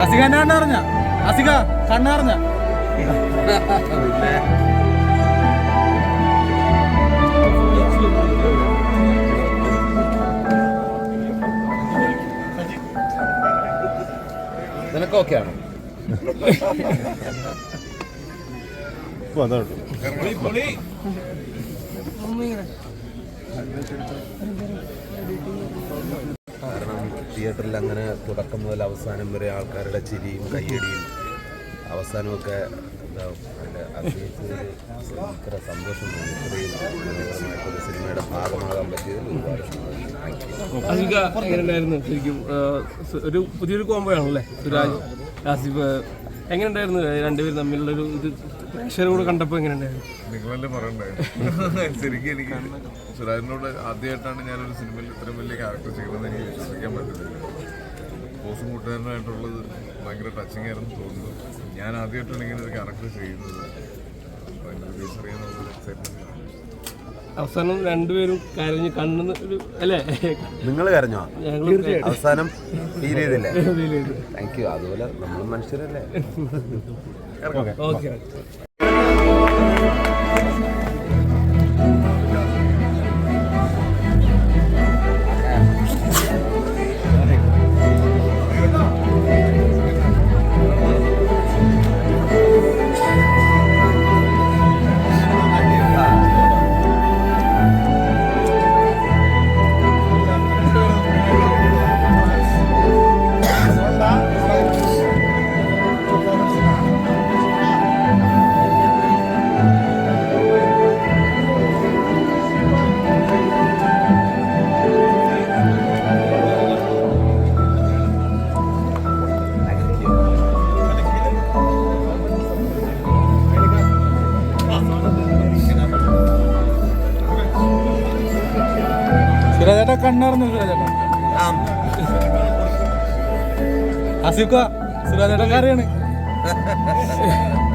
അസിക എന്നെ കണ്ണറിഞ്ഞ അസിക കണ്ണറിഞ്ഞ നിനക്ക് ഓക്കെ ആണോ? തിയേറ്ററിൽ അങ്ങനെ തുടക്കം മുതൽ അവസാനം വരെ ആൾക്കാരുടെ ചിരിയും കയ്യടിയും അവസാനമൊക്കെ എന്താ അതിന്റെ അഭിനയിച്ചതിൽ ഇത്ര സന്തോഷം തോന്നി. ഇത്രയും മനോഹരമായിട്ടൊരു സിനിമയുടെ ഭാഗമാകാൻ പറ്റിയതിൽ ഒരുപാട് സന്തോഷം. ആ, ഒരു പുതിയൊരു കോംബോ ആണല്ലേ? സുരാജ് ആസിഫ് എങ്ങനെയുണ്ടായിരുന്നു? രണ്ടുപേരും തമ്മിലുള്ള ഒരു ഇത് പ്രേക്ഷകരോട് കണ്ടപ്പോൾ എങ്ങനെയുണ്ടായിരുന്നു? നിങ്ങളല്ലേ പറയണ്ടായിരുന്നു? ശരിക്കും എനിക്ക് സുരാജിനോട് ആദ്യമായിട്ടാണ് ഞാനൊരു സിനിമയിൽ ഇത്രയും വലിയ ക്യാരക്ടർ ചെയ്യണമെന്ന് എനിക്ക് വിശ്വസിക്കാൻ പറ്റത്തില്ല. പോസും കൂട്ടുകാരനായിട്ടുള്ളത് ഭയങ്കര ടച്ചിങ് ആയിരുന്നു തോന്നുന്നു ഞാൻ ആദ്യമായിട്ടാണ് ഇങ്ങനെ ഒരു ക്യാരക്ടർ ചെയ്യുന്നത്. ഭയങ്കര തിരിച്ചറിയാനുള്ള എക്സൈറ്റ്മെന്റ് അവസാനം രണ്ടുപേരും കരഞ്ഞ് കണ്ണെന്ന് ഒരു അല്ലേ? നിങ്ങൾ കരഞ്ഞോ? അവസാനം ഫീൽ ചെയ്തില്ലേ? താങ്ക് യു അതുപോലെ നമ്മൾ മനുഷ്യരല്ലേ? ഓക്കെ സുരാജേട്ടാ കണ്ണാർന്ന് സുരാജേട്ടാ അസിക്ക സുരാജേട്ടൻ കരയാണ്.